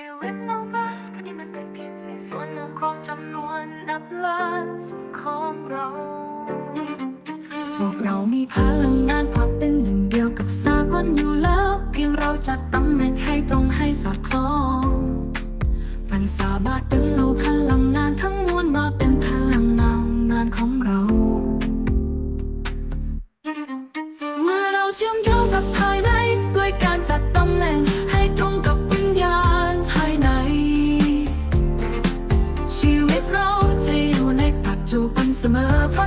ชีวิตน้องรักที่มันเป็นเพียงส่วนหนึ่งของจำนวนนับล้านของเราพวกเรามีพลังงานความเป็นหนึ่งเดียวกับสากลอยู่แล้ว เพียงเราจัดตำแหน่งให้ตรงให้สอดคล้องมันสามารถดึงเอาพลังงานทั้งมวลมาเป็นพลังงานงานของเรา เมื่อเราเชื่อมโยงกับภายใน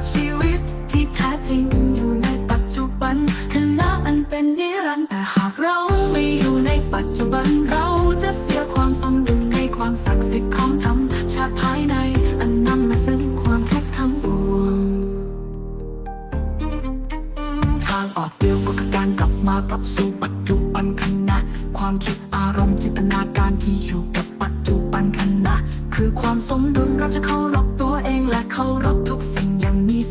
ชีวิตที่แท้จริงอยู่ในปัจจุบันขณะอันเป็นนิรันดร์แต่หากเราไม่อยู่ในปัจจุบันเราจะเสียความสมดุลในความศักดิ์สิทธิ์ของธรรมชาติภายในอันนำมาซึ่งความทุกข์ทั้งปวงทางออกเดียวก็คือการกลับมากลับสู่ปัจจุบันขณะความคิดอารมณ์จินตนาการที่อยู่กับปัจจุบันขณะคือความสมดุลเราจะเคารพตัวเองและเคารพทุกสิ่ง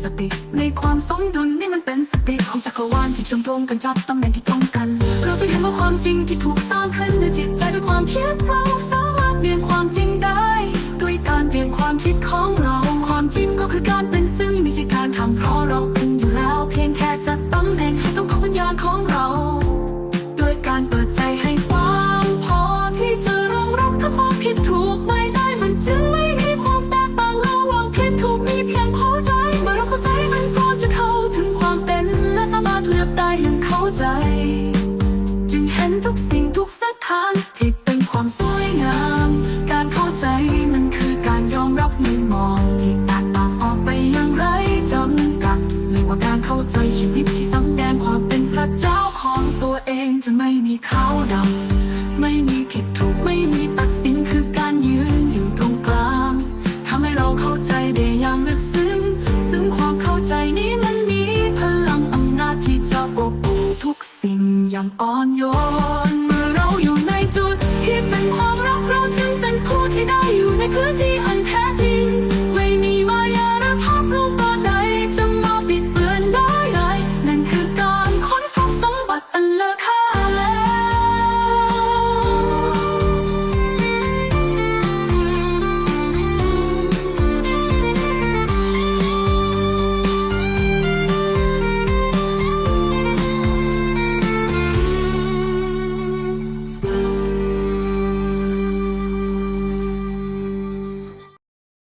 สติ ในความสมดุลนี่มันเป็นสติของจักรวาลที่เชื่อมโยงกันจับตำแหน่งที่ตรงกัน เราจะเห็นว่าความจริงที่ถูกสร้างขึ้นในจิตใจด้วยความคิดเราสามารถเปลี่ยนความจริงได้ด้วยการเปลี่ยนความคิดของเรา ความจริงก็คือการเป็นซึ่งไม่ใช่การทำเพราะ ใจ จึงเห็นทุกสิ่งทุกสถานที่เป็นความสวยงาม การเข้าใจมันคือการยอมรับมุมมองที่แตกต่างออกไปอย่างไรจำกัดเรียกว่าการเข้าใจชีวิตที่สำแดงความเป็นพระเจ้าของตัวเองจะไม่มีขาวดำ อย่างอ่อนโยน เมื่อเราอยู่ในจุดที่เป็นความรักเราจึงเป็นคู่ที่ได้อยู่ในพื้นที่